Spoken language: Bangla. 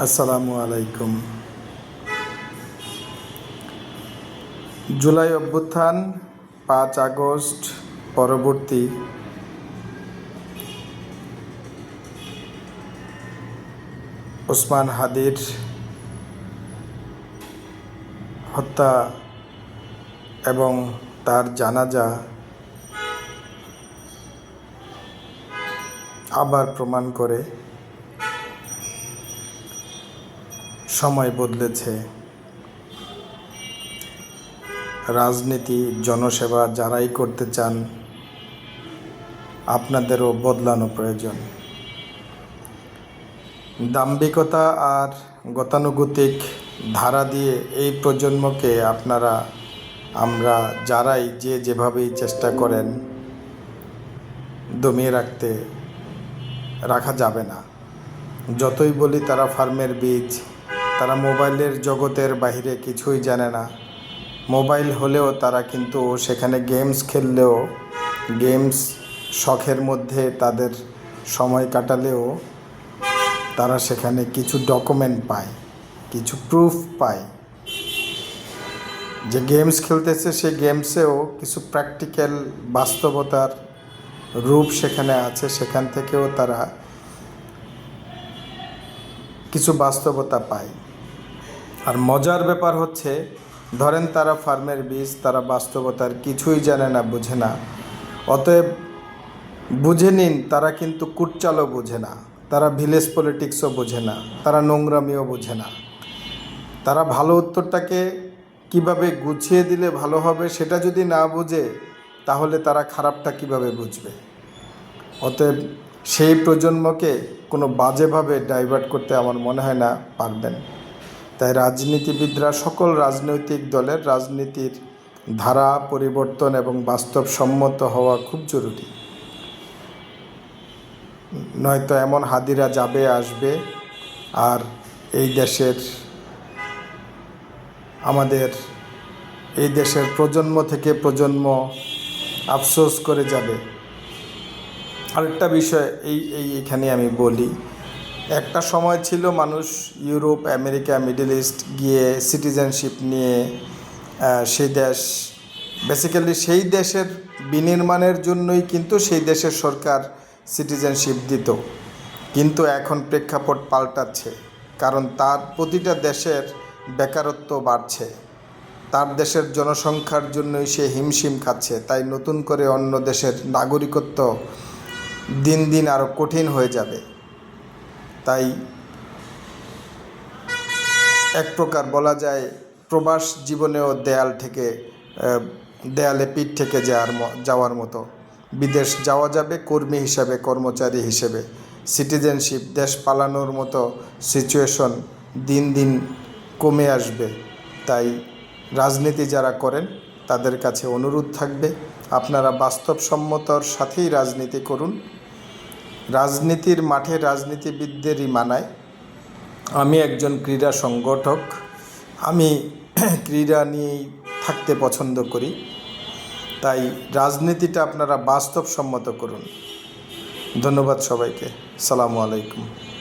আসসালামু আলাইকুম। জুলাই অভ্যুত্থান, পাঁচ আগস্ট, পরবর্তী। ওসমান হাদির হত্যা এবং তার জানাজা আবার প্রমাণ করে। সময় বদলেছে। রাজনীতি, জনসেবা যারাই করতে চান, আপনাদেরও বদলানো প্রয়োজন। দাম্ভিকতা আর গতানুগতিক ধারা দিয়ে এই প্রজন্মকে আপনারা, আমরা যারাই যে যেভাবেই চেষ্টা করেন, দমিয়ে রাখতে, রাখা যাবে না। যতই বলি তারা ফার্মের বীজ তারা মোবাইলের জগতের বাইরে কিছুই জানে না। মোবাইল হলেও তারা কিন্তু সেখানে গেমস খেললেও, গেমস শখের মধ্যে তাদের সময় কাটালেও তারা সেখানে কিছু ডকুমেন্ট পায়, কিছু প্রুফ পায়। যে গেমস খেলতেছে সেই গেমসেও কিছু প্র্যাকটিক্যাল বাস্তবতার রূপ সেখানে আছে, সেখান থেকেও তারা কিছু বাস্তবতা পায়। আর মজার ব্যাপার হচ্ছে, ধরেন তারা ফার্মের বীজ, তারা বাস্তবতার কিছুই জানে না, বুঝে না। অতএব বুঝে নিন, তারা কিন্তু কুটচালও বোঝে না। তারা ভিলেজ পলিটিক্সও বোঝে না। তারা নোংরামিও বোঝে না। তারা ভালো উত্তরটাকে কীভাবে গুছিয়ে দিলে ভালো হবে সেটা যদি না বুঝে, তাহলে তারা খারাপটা কীভাবে বুঝবে? অতএব সেই প্রজন্মকে কোনো বাজেভাবে ডাইভার্ট করতে আমার মনে হয় না পারবেন। তাই রাজনীতিবিদরা সকল রাজনৈতিক দলের রাজনীতির ধারা, পরিবর্তন এবং বাস্তবসম্মত হওয়া খুব জরুরি। নয়তো এমন হাদিরা যাবে, আসবে আর এই দেশের, আমাদের এই দেশের প্রজন্ম থেকে প্রজন্ম আফসোস করে যাবে। আরেকটা বিষয় এই এই এখানে আমি বলি একটা সময় ছিল মানুষ ইউরোপ, আমেরিকা, মিডল ইস্ট গিয়ে সিটিজেনশিপ নিয়ে সেই দেশ বেসিক্যালি সেই দেশের বিনির্মাণের জন্যই কিন্তু সেই দেশের সরকার সিটিজেনশিপ দিত। কিন্তু এখন প্রেক্ষাপট পাল্টাচ্ছে, কারণ তার প্রতিটা দেশের বেকারত্ব বাড়ছে। তার দেশের জনসংখ্যার জন্যই সে হিমশিম খাচ্ছে, তাই নতুন করে অন্য দেশের নাগরিকত্ব দিন দিন আরও কঠিন হয়ে যাবে। তাই এক প্রকার বলা যায় প্রবাস জীবনেও দেয়াল থেকে দেয়ালে পিঠ থেকে যাওয়ার যাওয়ার মতো। বিদেশ যাওয়া যাবে, কর্মী হিসাবে, কর্মচারী হিসেবে। সিটিজেনশিপ, দেশ পালানোর মতো সিচুয়েশন দিন দিন কমে আসবে। তাই রাজনীতি যারা করেন, তাদের কাছে অনুরোধ থাকবে, আপনারা বাস্তবসম্মতর সাথেই রাজনীতি করুন। রাজনীতির মাঠে রাজনীতিবিদদেরই মানায়। আমি একজন ক্রীড়া সংগঠক। আমি ক্রীড়া নিয়েই থাকতে পছন্দ করি। তাই রাজনীতিটা আপনারা বাস্তবসম্মত করুন। ধন্যবাদ সবাইকে। সালামু আলাইকুম।